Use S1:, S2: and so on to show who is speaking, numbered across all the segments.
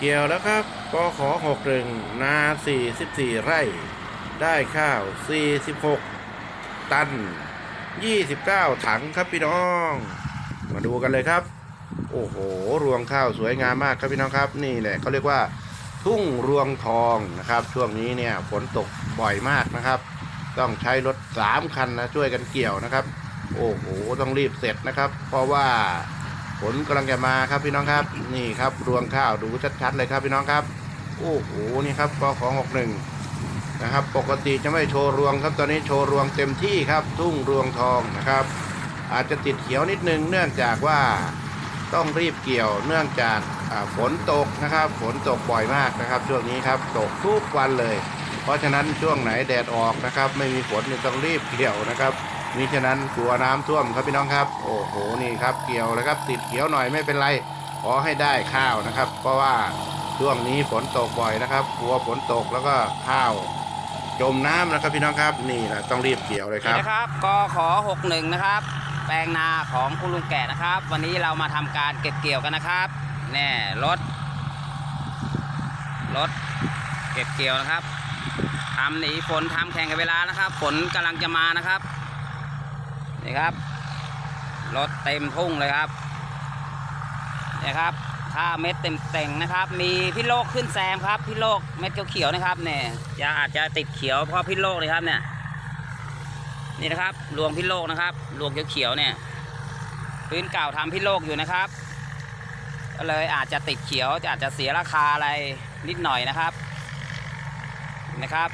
S1: เกี่ยวแล้วครับกขอหกหนึ่งนาสี่สิบสี่ไร่ ได้ข้าวสี่สิบหกตันยี่สิบเก้าถังครับพี่น้อง มาดูกันเลยครับ โอ้โห รวงข้าวสวยงามมากครับพี่น้องครับ นี่แหละเขาเรียกว่า ทุ่งรวงทองนะครับ ช่วงนี้เนี่ยฝนตกบ่อยมากนะครับ ต้องใช้รถสามคันนะช่วยกันเกี่ยวนะครับ โอ้โห ต้องรีบเสร็จนะครับ เพราะว่า ฝนกำลังจะมาครับพี่น้องครับ นี่ครับรวงข้าวดูชัดๆเลยครับพี่น้องครับ โอ้โหนี่ครับกของหกหนึ่งนะครับ ปกติจะไม่โชว์รวงครับตอนนี้โชว์รวงเต็มที่ครับ ทุ่งรวงทองนะครับ อาจจะติดเขียวนิดนึง เนื่องจากว่าต้องรีบเกี่ยวเนื่องจากฝนตกนะครับ ฝนตกบ่อยมากนะครับ ช่วงนี้ครับตกทุกวันเลย เพราะฉะนั้นช่วงไหนแดดออกนะครับ ไม่มีฝนเนี่ยต้องรีบเกี่ยวนะครับ มิฉะนั้นกลัวน้ำท่วมครับพี่น้องครับ โอ้โหนี่ครับเกี่ยวแล้วครับติดเขียวหน่อยไม่เป็นไรขอให้ได้ข้าวนะครับ เพราะว่าช่วงนี้ฝนตกบ่อยนะครับ กลัวฝนตกแล้วก็ข้าวจมน้ำนะครับพี่น้องครับนี่แหละต้องรีบเกี่ยวเลยครับ
S2: นะครับกขอ61นะครับแปลงนาของคุณลุงแกะนะครับ วันนี้เรามาทำการเก็บเกี่ยวกันนะครับแน่รถรถเก็บเกี่ยวนะครับทำหนีฝนทำแข่งกับเวลานะครับ ฝนกำลังจะมานะครับ นี่ครับ รถเต็มทุ่งเลยครับนี่ครับถ้าเม็ดเต็มเต่งนะครับ มีพี่โลกขึ้นแซมครับพี่โลกเม็ดเขียวๆนะครับเนี่ยจะอาจจะติดเขียวเพราะพี่โลกเลยครับเนี่ยนี่นะครับรวงพิโลกนะครับรวงเขียวๆเนี่ยพื้นเก่าทำพิโลกอยู่นะครับก็เลยอาจจะติดเขียวอาจจะเสียราคาอะไรนิดหน่อยนะครับนะครับ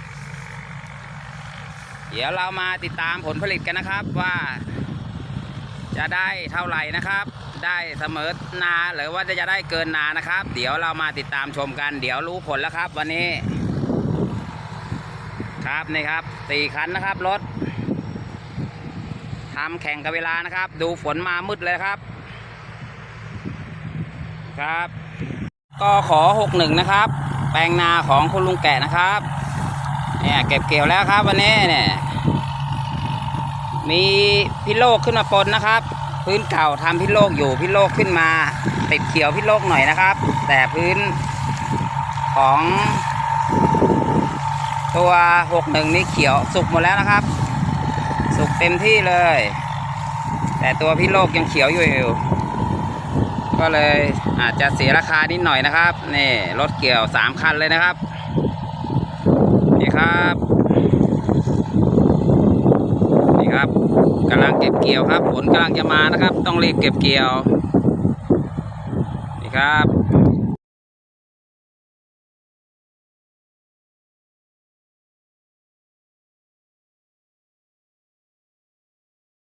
S2: เดี๋ยวเรามาติดตามผลผลิตกันนะครับว่า จะได้เท่าไหร่นะครับ ได้เสมอนาหรือว่าจะได้เกินนานะครับ เดี๋ยวเรามาติดตามชมกัน เดี๋ยวรู้ผลแล้วครับ วันนี้ ครับนี่ครับสี่คันนะครับรถทำแข่งกับเวลานะครับ ดูฝนมามืดเลยครับ ครับ ก็ขอหกหนึ่งนะครับ แปลงนาของคุณลุงแกะนะครับ เนี่ยเก็บเกี่ยวแล้วครับวันนี้เนี่ยมีพิโลกขึ้นมาปนนะครับ พื้นเก่าทำพิโลกอยู่พิโลกขึ้นมา ติดเขียวพิโลกหน่อยนะครับ แต่พื้นของตัวหกหนึ่งนี่เขียวสุกหมดแล้วนะครับ สุกเต็มที่เลย แต่ตัวพี่โลกยังเขียวอยู่ ก็เลยอาจจะเสียราคานิดหน่อยนะครับ นี่รถเกี่ยวสามคันเลยนะครับ ครับนี่ครับกำลังเก็บเกี่ยวครับ ฝนกำลังจะมานะครับ ต้องรีบเก็บเกี่ยวนี่ครับ